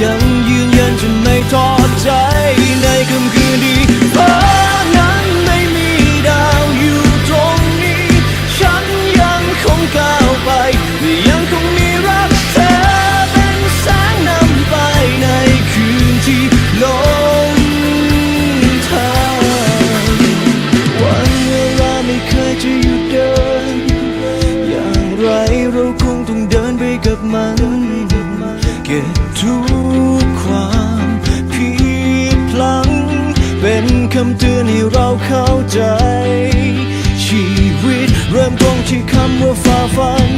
人如ำเตือนให้เราเข้าใจ ชีวิตเริ่มต้นที่คำว่าฝ่าฟัน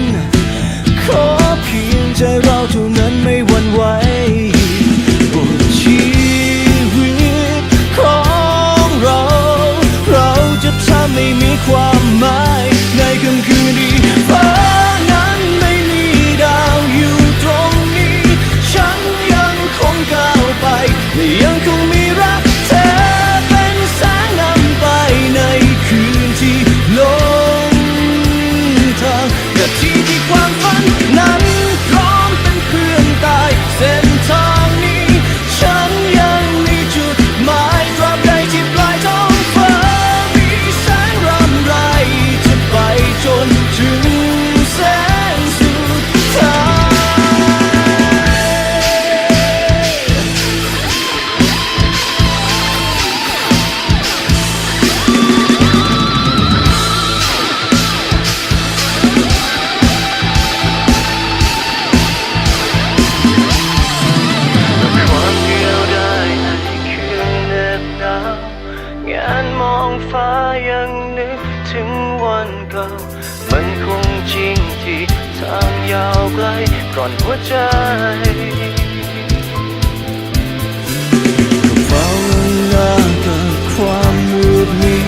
ขอเพียงใจเราเท่านั้นไม่หวั่นางยาวไกลก่อนหัวใจเฝ้าหน้ากับความมืดมิด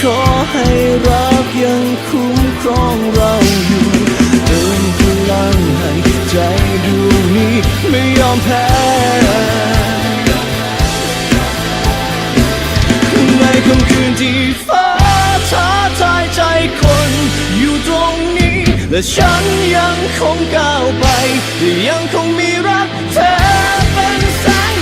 ขอให้รักยังคุ้มครองเราอยู่เติมพลังให้ใจดวงนี้ไม่ยอมแพ้ และฉันยังคงก้าวไป ยังคงมีรักเธอเป็นแสง